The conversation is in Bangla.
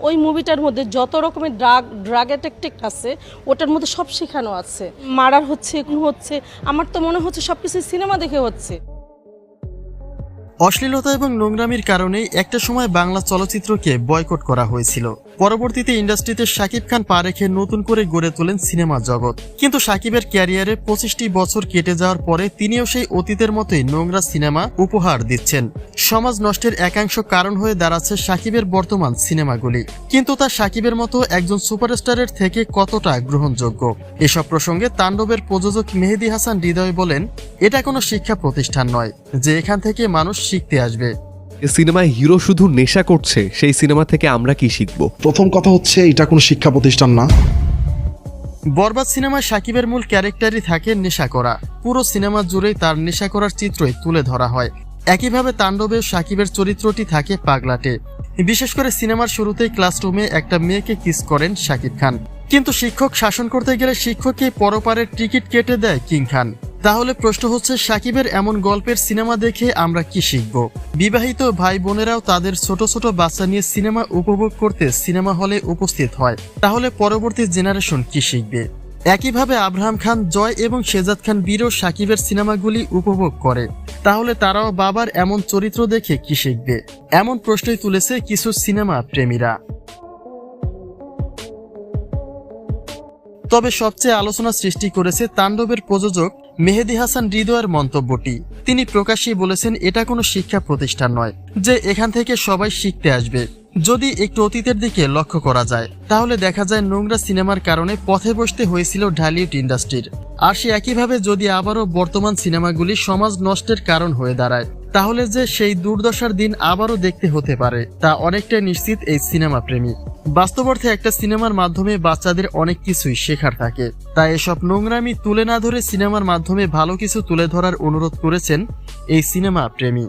ওই মুভিটার মধ্যে যত রকমের ড্রাগ ড্রাগ অ্যাটেকটেক আছে, ওটার মধ্যে সব শেখানো আছে। মারার হচ্ছে হচ্ছে, আমার তো মনে হচ্ছে সব কিছু সিনেমা দেখে হচ্ছে। অশ্লীলতা এবং নোংরামির কারণে একটা সময় বাংলা চলচ্চিত্রকে বয়কট করা হয়েছিল। পরবর্তীতে ইন্ডাস্ট্রিতে শাকিব খান পা রেখে নতুন করে গড়ে তোলেন সিনেমা জগৎ। কিন্তু শাকিবের ক্যারিয়ারে পঁচিশটি বছর কেটে যাওয়ার পরে তিনিও সেই অতীতের মতোই নোংরা সিনেমা উপহার দিচ্ছেন। সমাজ নষ্টের একাংশ কারণ হয়ে দাঁড়াচ্ছে শাকিবের বর্তমান সিনেমাগুলি। কিন্তু তা শাকিবের মতো একজন সুপারস্টারের থেকে কতটা গ্রহণযোগ্য? এসব প্রসঙ্গে তাণ্ডবের প্রযোজক মেহেদি হাসান হৃদয় বলেন, এটা কোনো শিক্ষা প্রতিষ্ঠান নয়। যে এখান থেকে মানুষ শিখতে আসবে। সিনেমায় হিরো শুধু নেশা করছে সেই সিনেমা থেকে আমরা কি শিখব? প্রথম কথা হচ্ছে এটা কোনো শিক্ষা প্রতিষ্ঠান না। বরবাদ সিনেমায় সাকিবের মূল ক্যারেক্টারই থাকে নেশা করা। পুরো সিনেমা জুড়েই তার নেশা করার চিত্রই তুলে ধরা হয়। একইভাবে তাণ্ডবে সাকিবের চরিত্রটি থাকে পাগলাটে। বিশেষ করে সিনেমার শুরুতেই ক্লাসরুমে একটা মেয়েকে কিস করেন সাকিব খান। কিন্তু শিক্ষক শাসন করতে গেলে শিক্ষককে পরপারের টিকিট কেটে দেয় কিং খান। তাহলে প্রশ্ন হচ্ছে, সাকিবের এমন গল্পের সিনেমা দেখে আমরা কি শিখব? বিবাহিত ভাই বোনেরাও তাদের ছোট ছোট বাচ্চা নিয়ে সিনেমা উপভোগ করতে সিনেমা হলে উপস্থিত হয়। তাহলে পরবর্তী জেনারেশন কি শিখবে? একইভাবে আব্রাহাম খান, জয় এবং শেজাদ খান বীরও সাকিবের সিনেমাগুলি উপভোগ করে। তাহলে তারাও বাবার এমন চরিত্র দেখে কি শিখবে? এমন প্রশ্নই তুলেছে কিছু সিনেমা প্রেমীরা। তবে সবচেয়ে আলোচনা সৃষ্টি করেছে তাণ্ডবের প্রযোজক মেহেদি হাসান হৃদয়ের মন্তব্যটি। তিনি প্রকাশ্যেই বলেছেন, এটা কোনো শিক্ষা প্রতিষ্ঠান নয়, যে এখান থেকে সবাই শিখতে আসবে। যদি একটু অতীতের দিকে লক্ষ্য করা যায়, তাহলে দেখা যায় নোংরা সিনেমার কারণে পথে বসতে হয়েছিল ঢালিউড ইন্ডাস্ট্রির। আর সে একইভাবে যদি আবারও বর্তমান সিনেমাগুলি সমাজ নষ্টের কারণ হয়ে দাঁড়ায়। তাহলে যে সেই দুর্দশার দিন আবারও দেখতে হতে পারে, তা অনেকটাই নিশ্চিত এই সিনেমা প্রেমী। বাস্তব অর্থে একটা সিনেমার মাধ্যমে বাচ্চাদের অনেক কিছুই শেখার থাকে। তাই এসব নোংরামি তুলে না ধরে সিনেমার মাধ্যমে ভালো কিছু তুলে ধরার অনুরোধ করেছেন এই সিনেমা প্রেমী।